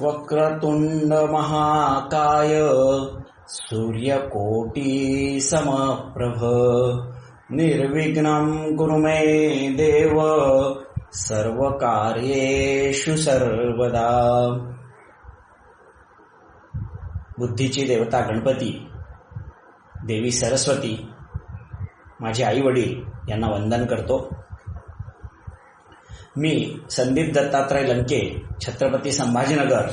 वक्रतुंड महाकाय सूर्यकोटी समप्रभ निर्विघ्नं कुरु मे देव सर्वकार्येषु सर्वदा। बुद्धीची देवता गणपती देवी सरस्वती माझे आई वडील यांना वंदन करतो. मी संदीप दत्तात्रय लंके छत्रपती संभाजीनगर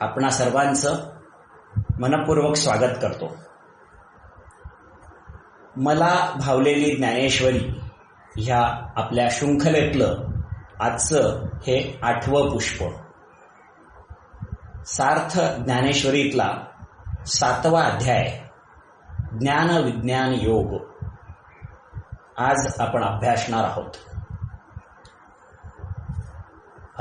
आपणा सर्वांचं मनपूर्वक स्वागत करतो. मला भावलेली ज्ञानेश्वरी ह्या आपल्या शृंखलेतलं आजचं हे आठवं पुष्प. सार्थ ज्ञानेश्वरीतला सातवा अध्याय ज्ञान विज्ञान योग. आज आपण अभ्यासणार आहोत.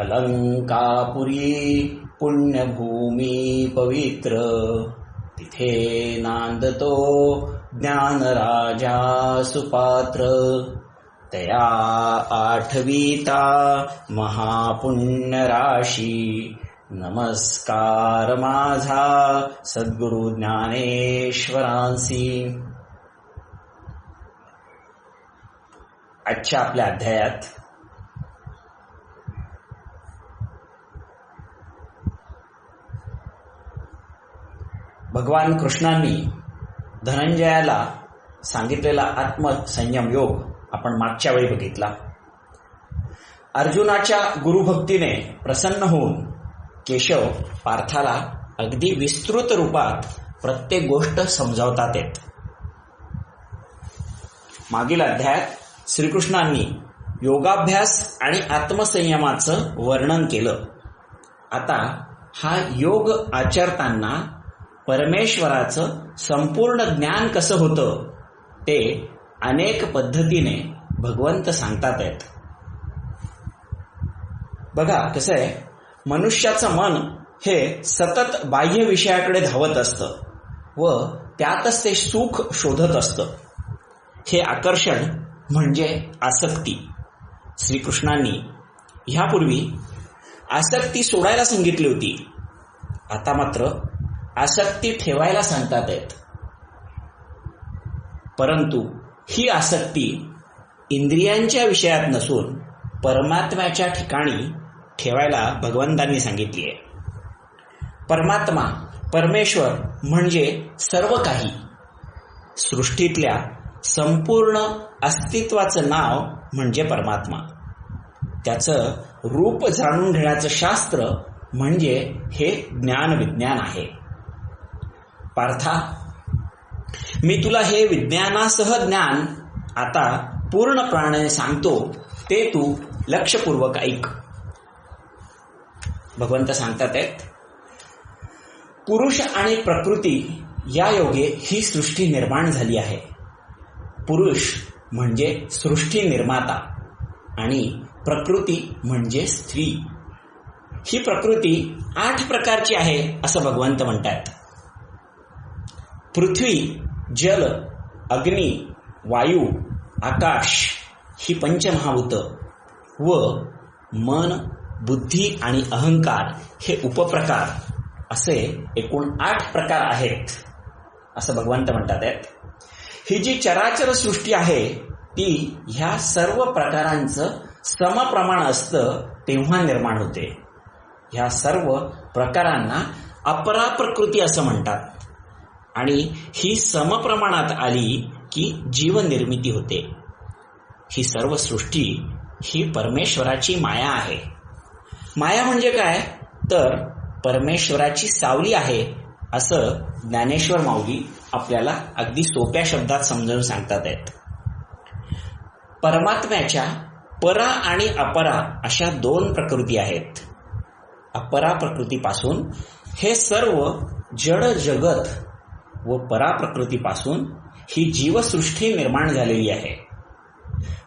अलंकापुरी पुण्यभूमी पवित्र। तिथे नांदतो ज्ञानराजा सुपात्र। तया आठवीता महापुण्यराशी। नमस्कार माझा सद्गुरु ज्ञानेश्वरांसी। आजच्या आपल्या अध्यायात भगवान कृष्णांनी धनंजयाला सांगितलेला आत्मसंयम योग आपण मागच्या वेळी बघितला. अर्जुनाच्या गुरुभक्तीने प्रसन्न होऊन केशव पार्थाला अगदी विस्तृत रूपात प्रत्येक गोष्ट समजावतात येत. मागील अध्यायात श्रीकृष्णांनी योगाभ्यास आणि आत्मसंयमाचं वर्णन केलं. आता हा योग आचरताना परमेश्वराचं संपूर्ण ज्ञान कसं होतं ते अनेक पद्धतीने भगवंत सांगतात आहेत. बघा कसं आहे? मनुष्याचं मन हे सतत बाह्य विषयाकडे धावत असतं व त्यातच ते सुख शोधत असतं. हे आकर्षण म्हणजे आसक्ती. श्रीकृष्णांनी ह्यापूर्वी आसक्ती सोडायला सांगितली होती. आता मात्र आसक्ती ठेवायला सांगतात आहेत. परंतु ही आसक्ती इंद्रियांच्या विषयात नसून परमात्म्याच्या ठिकाणी ठेवायला भगवंतांनी सांगितली आहे. परमात्मा परमेश्वर म्हणजे सर्व काही. सृष्टीतल्या संपूर्ण अस्तित्वाचं नाव म्हणजे परमात्मा. त्याचं रूप जाणून घेण्याचं शास्त्र म्हणजे हे ज्ञान विज्ञान आहे. पार्था मी तुला हे विज्ञानासह ज्ञान आता पूर्णप्राणे सांगतो ते तू लक्षपूर्वक ऐक. भगवंत सांगतात आहेत पुरुष आणि प्रकृती या योगे ही सृष्टी निर्माण झाली आहे. पुरुष म्हणजे सृष्टी निर्माता आणि प्रकृती म्हणजे स्त्री. ही प्रकृती आठ प्रकारची आहे असं भगवंत म्हणतात. पृथ्वी जल अग्नी वायू आकाश ही पंचमहाभूत व मन बुद्धी आणि अहंकार हे उपप्रकार असे एकूण आठ प्रकार आहेत असं भगवंत म्हणतात आहेत. ही जी चराचर सृष्टी आहे ती ह्या सर्व प्रकारांचं समप्रमाण असतं तेव्हा निर्माण होते. ह्या सर्व प्रकारांना अपरा प्रकृती असं म्हणतात. आणि ही समप्रमाणात आली की जीवनिर्मिती होते. ही सर्व सृष्टी ही परमेश्वराची माया आहे. माया म्हणजे काय? तर परमेश्वराची सावली आहे असं ज्ञानेश्वर माऊली आपल्याला अगदी सोप्या शब्दात समजावून सांगतात आहेत. परमात्म्याच्या परा आणि अपरा अशा दोन प्रकृती आहेत. अपरा प्रकृतीपासून हे सर्व जड जगत व परा प्रकृतीपासून ही जीवसृष्टी निर्माण झालेली आहे.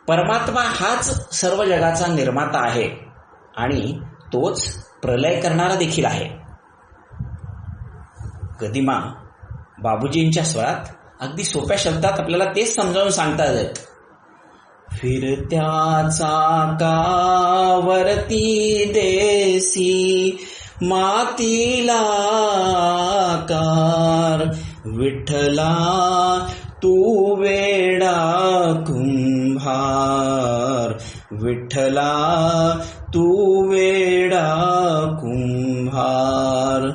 परमात्मा हाच सर्व जगाचा निर्माता आहे आणि तोच प्रलय करणारा देखील आहे. गदिमा बाबूजींच्या स्वरात अगदी सोप्या शब्दात आपल्याला तेच समजावून सांगता येत. फिरत्या कावरती देसी मातीला कार विठ्ठला तू वेडा कुंभार. विठ्ठला तू वेडा कुंभार.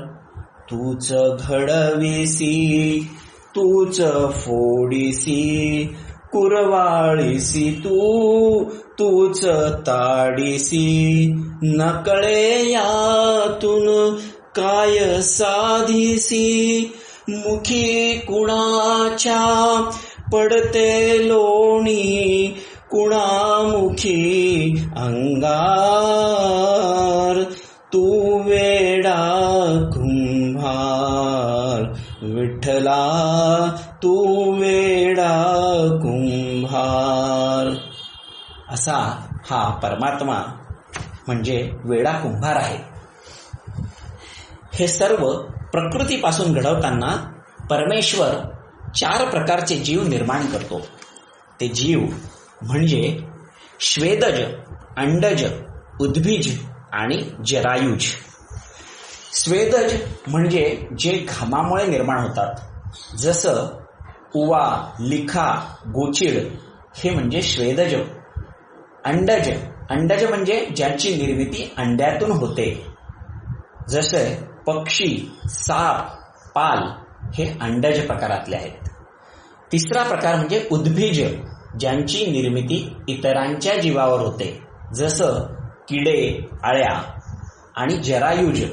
तूच घडविसी तूच फोडीसी कुरवाळीसी तू तूच ताडीसी. नकळे यातून काय साधीसी? मुखी कुणाच्या पडते लोणी? कुणामुखी अंगार? तू वेडा कुंभार. विठ्ठला तू वेडा कुंभार. असा हा परमात्मा म्हणजे वेडा कुंभार आहे. हे सर्व प्रकृतीपासून घडवताना परमेश्वर चार प्रकारचे जीव निर्माण करतो. ते जीव म्हणजे श्वेदज अंडज उद्भिज आणि जरायुज. स्वेदज म्हणजे जे घामामुळे निर्माण होतात. जसं उवा लिखा गोचिड हे म्हणजे श्वेदज. अंडज अंडज म्हणजे ज्याची निर्मिती अंड्यातून होते. जसे पक्षी साप पाल हे अंडज प्रकारातले आहेत. तिसरा प्रकार म्हणजे उद्भिज ज्यांची निर्मिती इतरांच्या जीवावर होते जसं किडे आळ्या आणि जरायुज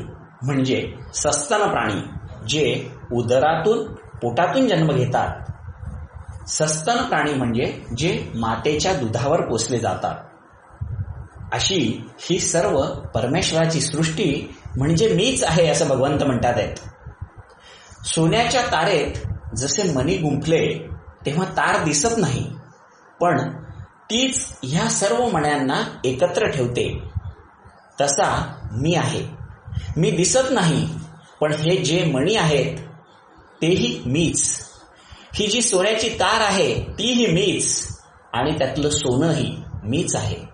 म्हणजे सस्तन प्राणी जे उदरातून पोटातून जन्म घेतात. सस्तन प्राणी म्हणजे जे मातेच्या दुधावर पोसले जातात. अशी ही सर्व परमेश्वराची सृष्टी म्हणजे मीच आहे असं भगवंत म्हणतात आहेत. सोन्याच्या तारेत जसे मणी गुंफले तेव्हा तार दिसत नाही. पण तीच ह्या सर्व मण्यांना एकत्र ठेवते. तसा मी आहे. मी दिसत नाही पण हे जे मणी आहेत तेही मीच. ही जी सोन्याची तार आहे तीही मीच. आणि त्यातलं सोनंही मीच आहे.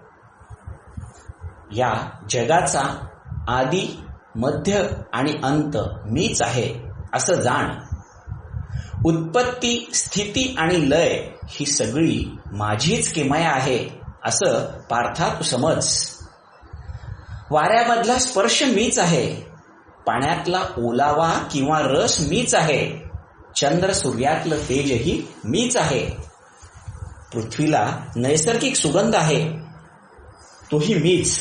या जगाचा आदी मध्य आणि अंत मीच आहे असं जाण. उत्पत्ती स्थिती आणि लय ही सगळी माझीच किमया आहे असं पार्थात समज. वाऱ्यामधला स्पर्श मीच आहे पाण्यातला ओलावा किंवा रस मीच आहे चंद्र सूर्यातलं तेजही मीच आहे. पृथ्वीला नैसर्गिक सुगंध आहे तोही मीच.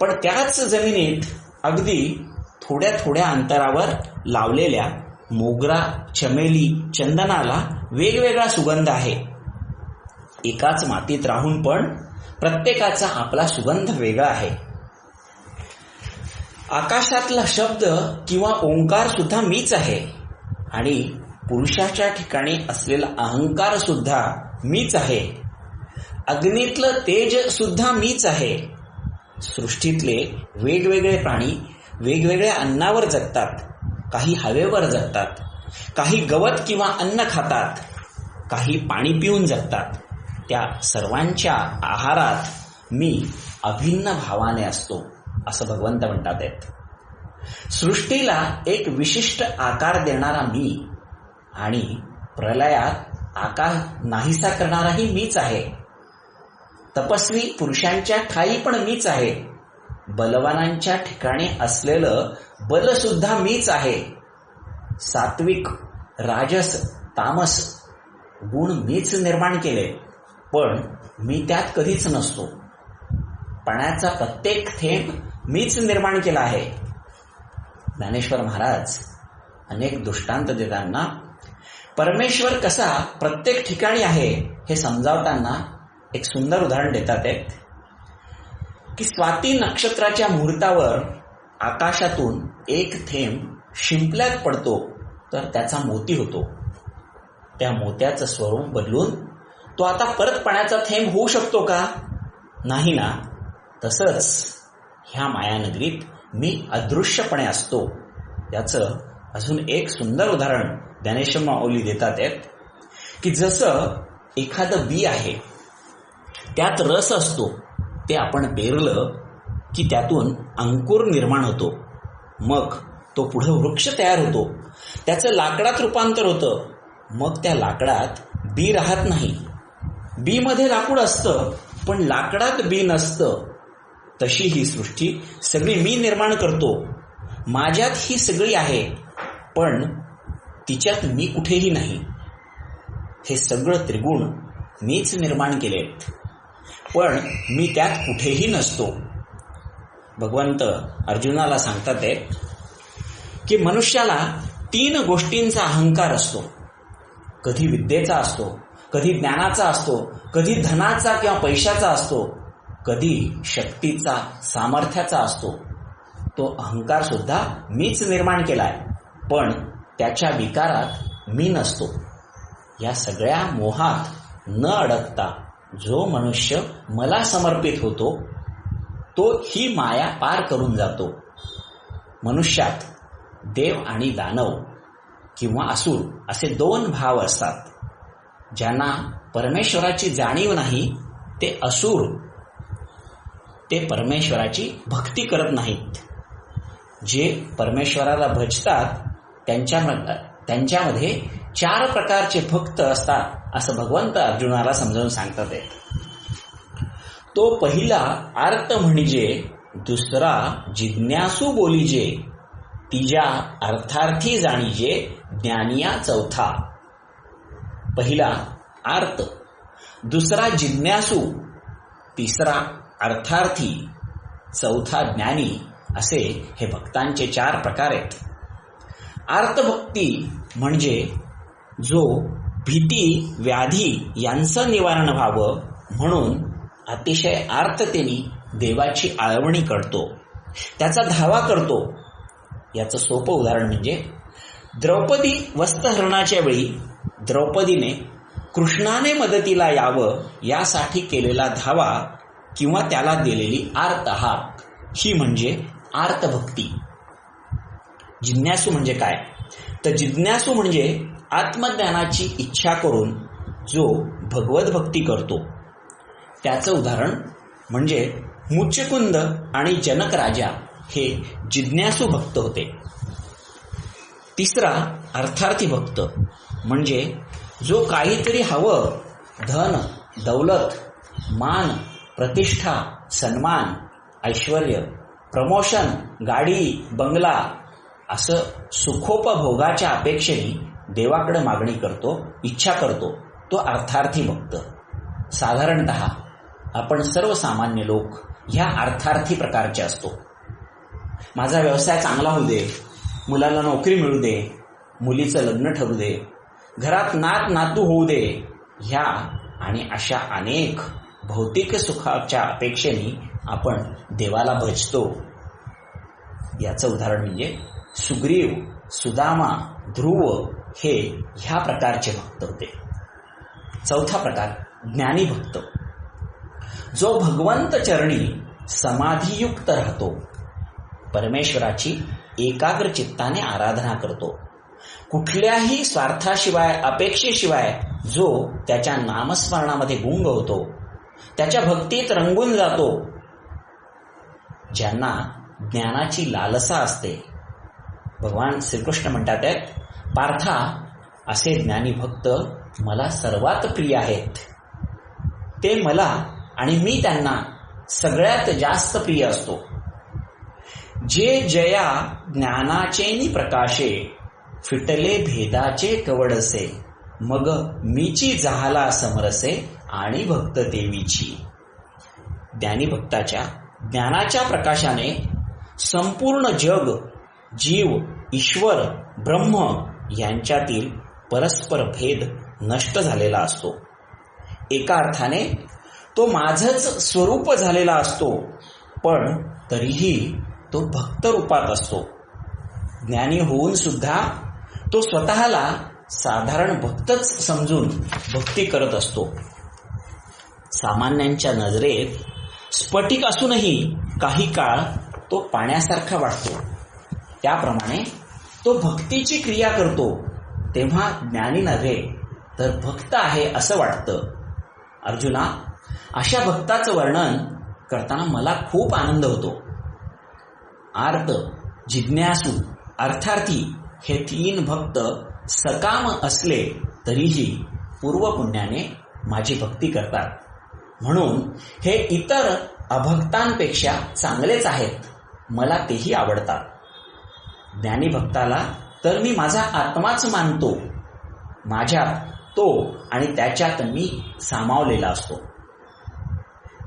पण त्याच जमिनीत अगदी थोड्या थोड्या अंतरावर लावलेल्या मोगरा चमेली चंदनाला वेगवेगळा सुगंध आहे. एकाच मातीत राहून पण प्रत्येकाचा आपला सुगंध वेगळा आहे. आकाशातला शब्द किंवा ओंकार सुद्धा मीच आहे आणि पुरुषाच्या ठिकाणी असलेला अहंकार सुद्धा मीच आहे. अग्नीतलं तेज सुद्धा मीच आहे. सृष्टीतले वेगवेगळे प्राणी वेगवेगळ्या अन्नावर जगतात. काही हवेवर जगतात. काही गवत किंवा अन्न खातात. काही पाणी पिऊन जगतात. त्या सर्वांच्या आहारात मी अभिन्न भावाने असतो असं भगवंत म्हणतात आहेत. सृष्टीला एक विशिष्ट आकार देणारा मी आणि प्रलयात आकार नाहीसा करणाराही मीच आहे. तपस्वी पुरुषांच्या ठाई पण मीच आहे. बलवानांच्या ठिकाणी असलेलं बल सुद्धा मीच आहे. सात्विक राजस तामस गुण मीच निर्माण केले पण मी त्यात कधीच नसतो. पाण्याचा प्रत्येक थेंब मीच निर्माण केला आहे. ज्ञानेश्वर महाराज अनेक दृष्टांत देताना परमेश्वर कसा प्रत्येक ठिकाणी आहे हे समजावताना एक सुंदर उदाहरण देतात आहेत की स्वाती नक्षत्राच्या मुहूर्तावर आकाशातून एक थेंब शिंपल्यात पडतो तर त्याचा मोती होतो. त्या मोत्याचं स्वरूप बदलून तो आता परत पाण्याचा थेंब होऊ शकतो का? नाही ना. तसंच ह्या मायानगरीत मी अदृश्यपणे असतो. याचं अजून एक सुंदर उदाहरण ज्ञानेश्वर माऊली देतात आहेत की जसं एखादं बी आहे त्यात रस असतो. ते आपण पेरलं की त्यातून अंकुर निर्माण होतो. मग तो पुढं वृक्ष तयार होतो. त्याचं लाकडात रूपांतर होतं. मग त्या लाकडात बी राहत नाही. बीमध्ये लाकूड असतं पण लाकडात बी नसतं. तशी ही सृष्टी सगळी मी निर्माण करतो. माझ्यात ही सगळी आहे पण तिच्यात मी कुठेही नाही. हे सगळं त्रिगुण मीच निर्माण केलेत. पण मी त्यात कुठेही नसतो. भगवंत अर्जुनाला सांगतात आहे की मनुष्याला तीन गोष्टींचा अहंकार असतो. कधी विद्येचा असतो कधी ज्ञानाचा असतो कधी धनाचा किंवा पैशाचा असतो कधी शक्तीचा सामर्थ्याचा असतो. तो अहंकार सुद्धा मीच निर्माण केलाय पण त्याच्या विकारात मी नसतो. या सगळ्या मोहात न अडकता जो मनुष्य मला समर्पित होतो तो ही माया पार करून जातो. मनुष्यात देव आणि दानव किंवा असुर असे दोन भाव असतात. ज्यांना परमेश्वराची जाणीव नाही ते असुर. ते परमेश्वराची भक्ती करत नाहीत. जे परमेश्वराला भजतात त्यांच्या त्यांच्यामध्ये चार प्रकारचे भक्त असतात असं भगवंत अर्जुनाला समजावून सांगतात तो. पहिला आर्त म्हणजे दुसरा जिज्ञासू बोलीजे तिजा अर्थार्थी जाणीजे ज्ञानिया चौथा. पहिला आर्त दुसरा जिज्ञासू तिसरा अर्थार्थी चौथा ज्ञानी असे हे भक्तांचे चार प्रकार आहेत. आर्तभक्ती म्हणजे जो भीती व्याधी यांचं निवारण व्हावं म्हणून अतिशय आर्ततेने देवाची आळवणी करतो. त्याचा धावा करतो. याचं सोपं उदाहरण म्हणजे द्रौपदी वस्त्रहरणाच्या वेळी द्रौपदीने कृष्णाने मदतीला यावं यासाठी केलेला धावा किंवा त्याला दिलेली आर्त हा ही म्हणजे आर्तभक्ती. जिज्ञासू म्हणजे काय? तर जिज्ञासू म्हणजे आत्मज्ञानाची इच्छा करून जो भगवत भक्ती करतो त्याचं उदाहरण म्हणजे मुच्चकुंद आणि जनक राजा हे जिज्ञासू भक्त होते. तिसरा अर्थार्थी भक्त म्हणजे जो काहीतरी हवं धन दौलत मान प्रतिष्ठा सन्मान ऐश्वर प्रमोशन गाडी बंगला असं सुखोपभोगाच्या अपेक्षेने देवाकडे मागणी करतो इच्छा करतो तो अर्थार्थी भक्त. साधारणत आपण सर्वसामान्य लोक ह्या अर्थार्थी प्रकारचे असतो. माझा व्यवसाय चांगला होऊ दे मुलाला नोकरी मिळू दे मुलीचं लग्न ठरू दे घरात नात नातू होऊ दे ह्या आणि अशा अनेक भौतिक सुखाच्या अपेक्षेने आपण देवाला भजतो. याचं उदाहरण म्हणजे सुग्रीव सुदामा ध्रुव हे ह्या प्रकारचे भक्त होते. चौथा प्रकार ज्ञानी भक्त. जो भगवंत चरणी समाधियुक्त राहतो परमेश्वराची एकाग्र चित्ताने आराधना करतो. कुठल्याही स्वार्थाशिवाय अपेक्षेशिवाय जो त्याच्या नामस्मरणामध्ये गुंग होतो त्याच्या भक्तीत रंगून जातो ज्यांना ज्ञानाची लालसा असते. भगवान श्रीकृष्ण म्हणतात आहेत पार्था असे ज्ञानी भक्त मला सर्वात प्रिय आहेत. ते मला आणि मी त्यांना सगळ्यात जास्त प्रिय असतो. जे जया ज्ञानाचे प्रकाशे फिटले भेदाचे कवडसे मग मीची जहाला समरसे आणि भक्त देवीची. ज्ञानी भक्ताच्या ज्ञानाच्या प्रकाशाने संपूर्ण जग जीव ईश्वर ब्रह्म यांच्यातील परस्पर भेद नष्ट झालेला असतो. एका अर्थाने तो माझंच स्वरूप झालेला असतो पण तरीही तो भक्त रूपात असतो. ज्ञानी होऊन सुद्धा तो स्वतःला साधारण भक्तच समजून भक्ती करत असतो. सामान्यांच्या नजरेत स्फटिक असूनही काही काळ तो पाण्यासारखा वाटतो त्याप्रमाणे तो भक्तीची क्रिया करतो. तेव्हा ज्ञानी नव्हे तर भक्त आहे असं वाटतं. अर्जुना अशा भक्ताचं वर्णन करताना मला खूप आनंद होतो. आर्त जिज्ञासू अर्थार्थी हे तीन भक्त सकाम असले तरीही पूर्वपुण्याने माझी भक्ती करतात. म्हणून हे इतर अभक्तांपेक्षा चांगलेच आहेत. मला तेही आवडतात. ज्ञानी भक्ताला तर मी माझा आत्माच मानतो. माझ्यात तो आणि त्याच्यात मी सामावलेला असतो.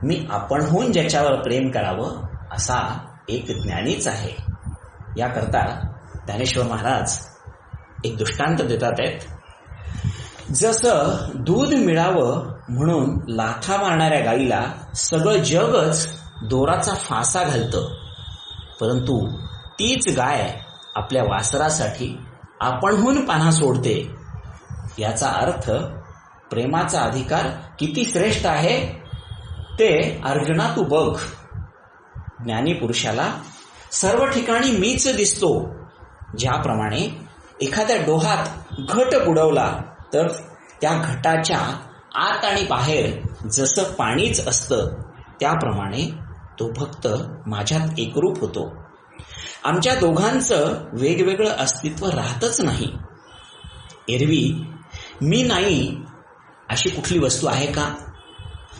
मी आपणहून ज्याच्यावर प्रेम करावं असा एक ज्ञानीच आहे. याकरता ज्ञानेश्वर महाराज एक दृष्टांत देतात आहेत. जसं दूध मिळावं म्हणून लाथा मारणाऱ्या गाईला सगळं जगच दोराचा फासा घालतं परंतु तीच गाय आपल्या वासरासाठी आपणहून पाना सोडते. याचा अर्थ प्रेमाचा अधिकार किती श्रेष्ठ आहे ते अर्जुना तू बघ. ज्ञानी पुरुषाला सर्व ठिकाणी मीच दिसतो. ज्याप्रमाणे एखाद्या डोहात घट बुडवला तर त्या घटाच्या आत आणि बाहेर जसं पाणीच असतं त्याप्रमाणे तो भक्त माझ्यात एकरूप होतो. आमच्या दोघांचं वेगवेगळं अस्तित्व राहतच नाही. एरवी मी नाही अशी कुठली वस्तू आहे का?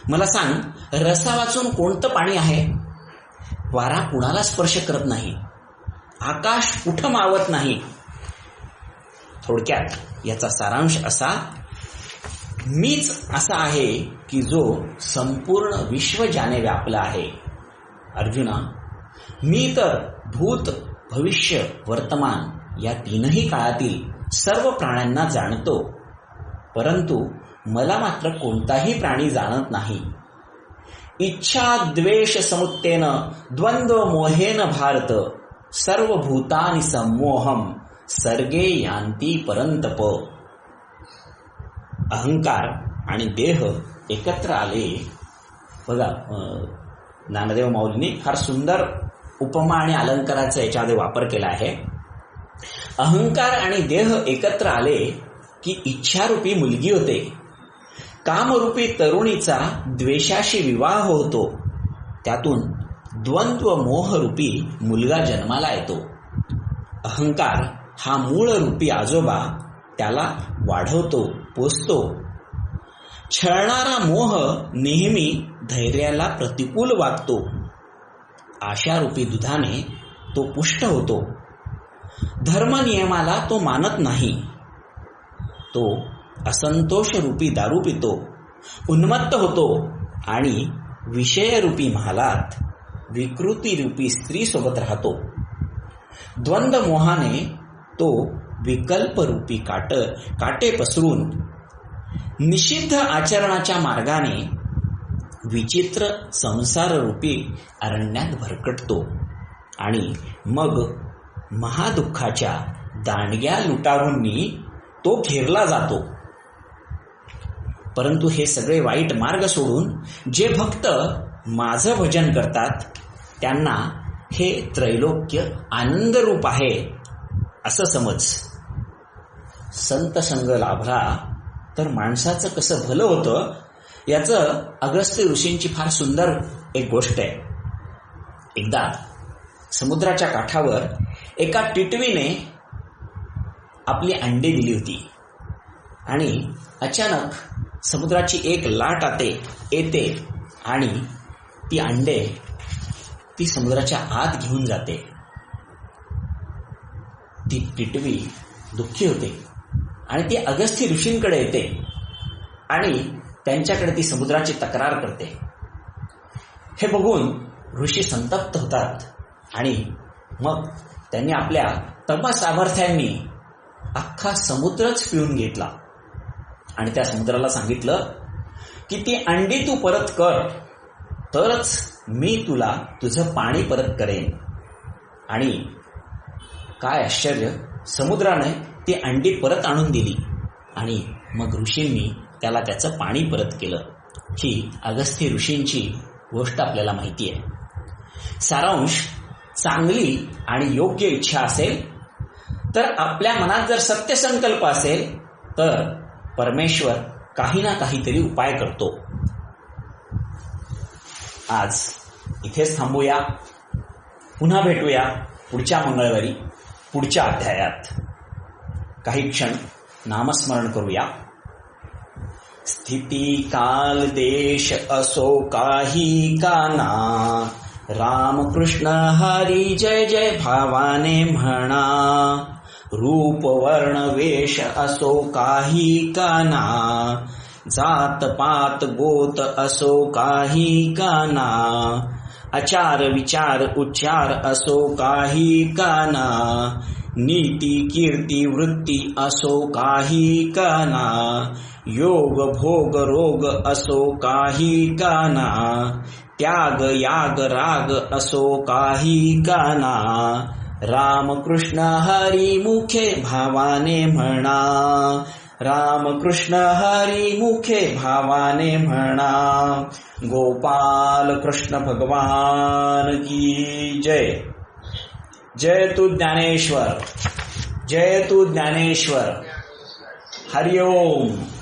मला सांग रसा वाचून कोणतं पाणी आहे? वारा कुणाला स्पर्श करत नाही. आकाश कुठं मावत नाही? थोडक्यात याचा सारांश असा मीच असा आहे की जो संपूर्ण विश्व ज्याने व्यापला आहे. अर्जुना मी तर भूत भविष्य वर्तमान या तीनही काळातील सर्व प्राण्यांना जाणतो. परंतु मला मात्र कोणताही प्राणी जाणत नाही. इच्छा द्वेष समुत्तेन द्वंद्व मोहेन भारत सर्व भूतानि संमोहम सर्गे यांती परंतप अहंकार आणि देह एकत्र आले. बघा नामदेव माऊलींनी फार सुंदर उपमा आणि अलंकाराचा याच्यामध्ये वापर केला आहे. अहंकार आणि देह एकत्र आले की इच्छारूपी मुलगी होते. कामरूपी तरुणीचा द्वेषाशी विवाह होतो. त्यातून द्वंद्व मोहरूपी मुलगा जन्माला येतो. अहंकार हा मूळ रूपी आजोबा त्याला वाढवतो पोचतो छळणारा मोह नेहमी धैर्याला प्रतिकूल वागतो आशारूपी दुधाने तो पुष्ट होतो. धर्मनियमाला तो मानत नाही. तो असंतोषरूपी दारू पितो उन्मत्त होतो आणि विषयरूपी महालात विकृतीरूपी स्त्रीसोबत राहतो. द्वंद्व मोहाने तो विकल्परूपी काट काटे पसरून निषिद्ध आचरणाच्या मार्गाने विचित्र संसाररूपी अरण्यात भरकटतो. आणि मग महादुःखाच्या दांडग्या लुटारूंनी तो घेरला जातो. परंतु हे सगळे वाईट मार्ग सोडून जे भक्त माझं भजन करतात त्यांना हे त्रैलोक्य आनंद रूप आहे असं समज. संत संग लाभला तर माणसाचं कसं भलं होतं याचं अगस्त्य ऋषींची फार सुंदर एक गोष्ट आहे. एकदा समुद्राच्या काठावर एका टिटवीने आपली अंडी दिली होती. आणि अचानक समुद्राची एक लाट आते येते आणि ती अंडे ती समुद्राच्या आत घेऊन जाते. ती टिटवी दुःखी होते आणि ती अगस्त्य ऋषींकडे येते. आणि त्यांच्याकडे ती समुद्राची तक्रार करते. हे बघून ऋषी संतप्त होतात आणि मग त्यांनी आपल्या तप सामर्थ्यांनी अख्खा समुद्रच पिऊन घेतला. आणि त्या समुद्राला सांगितलं की ती अंडी तू परत कर तरच मी तुला तुझं पाणी परत करेन. आणि काय आश्चर्य समुद्राने ती अंडी परत आणून दिली. आणि मग ऋषींनी त्याला त्याचं पाणी परत केलं. ही अगस्त्य ऋषींची गोष्ट आपल्याला माहिती आहे. सारांश चांगली आणि योग्य इच्छा असेल तर आपल्या मनात जर सत्य संकल्प असेल तर परमेश्वर काही ना काहीतरी उपाय करतो. आज इथेच थांबूया. पुन्हा भेटूया पुढच्या मंगळवारी पुढच्या अध्यायात. काही क्षण नामस्मरण करूया. स्थिती काल देश असो काही काना. रामकृष्ण हरी जय जय भावाने म्हणा. रूप वर्ण वेश असो काही काना. जात पात गोत असो काही काना. आचार विचार उच्चार असो काही काना. नीती कीर्ती वृत्ती असो काही काना. योग, भोग, रोग असो काही काना त्याग, याग, राग असो काही काना रामकृष्ण हरी मुखे भावाने म्हणा। रामकृष्ण हरी मुखे भावाने म्हणा। गोपाल कृष्ण भगवान की जय। जय तू ज्ञानेश्वर। जय तू ज्ञानेश्वर। हरिओम